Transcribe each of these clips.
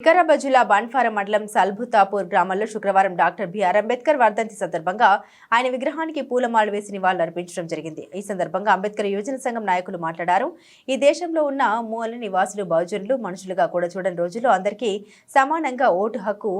వికారాబాద్ జిల్లా బాన్ఫారం మండలం సల్భుతాపూర్ గ్రామంలో శుక్రవారం డాక్టర్ బిఆర్ అంబేద్కర్ వర్ధంతి సందర్భంగా ఆయన విగ్రహానికి పూలమాల వేసి నివాళులు అర్పించడం జరిగింది. ఈ సందర్భంగా అంబేద్కర్ యువజన సంఘం నాయకులు మాట్లాడారు. ఈ దేశంలో ఉన్న మూల నివాసులు బహుజనులు మనుషులుగా కూడా చూడని రోజుల్లో అందరికీ సమానంగా ఓటు హక్కు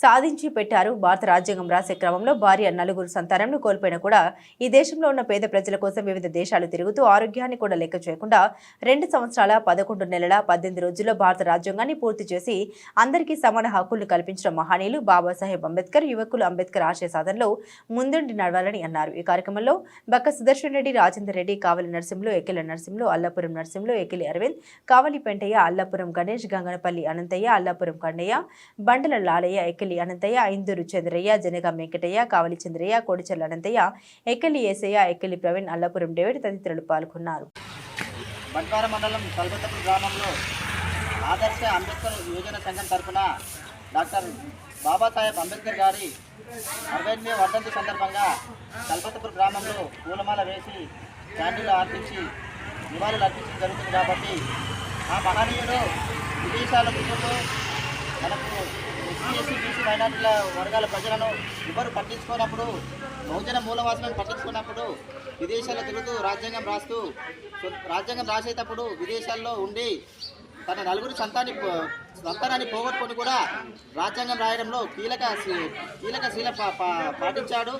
సాధించి పెట్టారు భారత రాజ్యాంగం రాసే క్రమంలో భార్య నలుగురు సంతానంను కోల్పోయినా కూడా ఈ దేశంలో ఉన్న పేద ప్రజల కోసం వివిధ దేశాలు తిరుగుతూ ఆరోగ్యాన్ని కూడా లెక్క చేయకుండా రెండు సంవత్సరాల పదకొండు నెలల పద్దెనిమిది రోజుల్లో భారత రాజ్యాంగాన్ని పూర్తి చేసి అందరికీ సమాన హక్కులు కల్పించిన మహనీయులు బాబాసాహెబ్ అంబేద్కర్ యువకులు అంబేద్కర్ ఆశయ సాధనలో ముందుండి నడవాలని అన్నారు. ఈ కార్యక్రమంలో బక్క సుదర్శన్ రెడ్డి రాజేందర్ రెడ్డి కావలి నరసింహులు ఎకిల నరసింహులు అల్లాపురం నరసింహులు ఎకిలి అరవింద్ కావలి పెంటయ్య అల్లాపురం గణేష్ గంగనపల్లి అనంతయ్య అల్లాపురం కండయ్య బండల లాలయ్య ఎకిలి అనంతయ్య ఇందూరు చంద్రయ్య జనగం వెంకటయ్య కావలి చంద్రయ్య కోడిచెల్ల అనంతయ్య ఎక్కలి ఏసయ్య ఎక్కలి ప్రవీణ్ అల్లాపురం డేవిడ్ తదితరులు పాల్గొన్నారు. బంట్వార మండలం కల్పతపూర్ గ్రామంలో ఆదర్శ అంబేద్కర్ యువజన సంఘం తరఫున డాక్టర్ బాబాసాహెబ్ అంబేద్కర్ గారి అరవై ఎనిమిది వర్ధంతి సందర్భంగా కల్పతపూర్ గ్రామంలో పూలమాల వేసి క్యాండిల్ అర్పించి నివాళులు అర్పించడం జరుగుతుంది కాబట్టి ఆ మహనీయుడు విదేశాల తిరుగుతూ మనకు ఎస్సీ బీసీ మైనార్టీల వర్గాల ప్రజలను ఎవరు పట్టించుకోనప్పుడు బహుజన మూలవాసులను పట్టించుకున్నప్పుడు విదేశాల్లో తిరుగుతూ రాజ్యాంగం రాస్తూ రాజ్యాంగం రాసేటప్పుడు విదేశాల్లో ఉండి తన నలుగురు సంతాన్ని సంతానాన్ని పోగొట్టుకొని కూడా రాజ్యాంగం రాయడంలో కీలక కీలక శీల పా- పాటించాడు.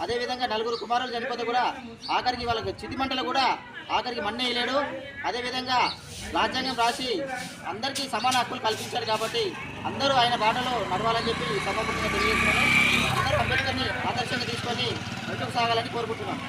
అదేవిధంగా నలుగురు కుమారులు చనిపోతే కూడా ఆఖరికి వాళ్ళకి చితిమంటలు కూడా ఆఖరికి మన్నే వేయలేడు అదేవిధంగా రాజ్యాంగం రాసి అందరికీ సమాన హక్కులు కల్పించాడు కాబట్టి అందరూ ఆయన బాటలో నడవాలని చెప్పి సభాపతిగా తెలియజేస్తున్నాను. అందరూ అంబేద్కర్ని ఆదర్శంగా తీసుకొని ముందుకు సాగాలని కోరుకుంటున్నాను.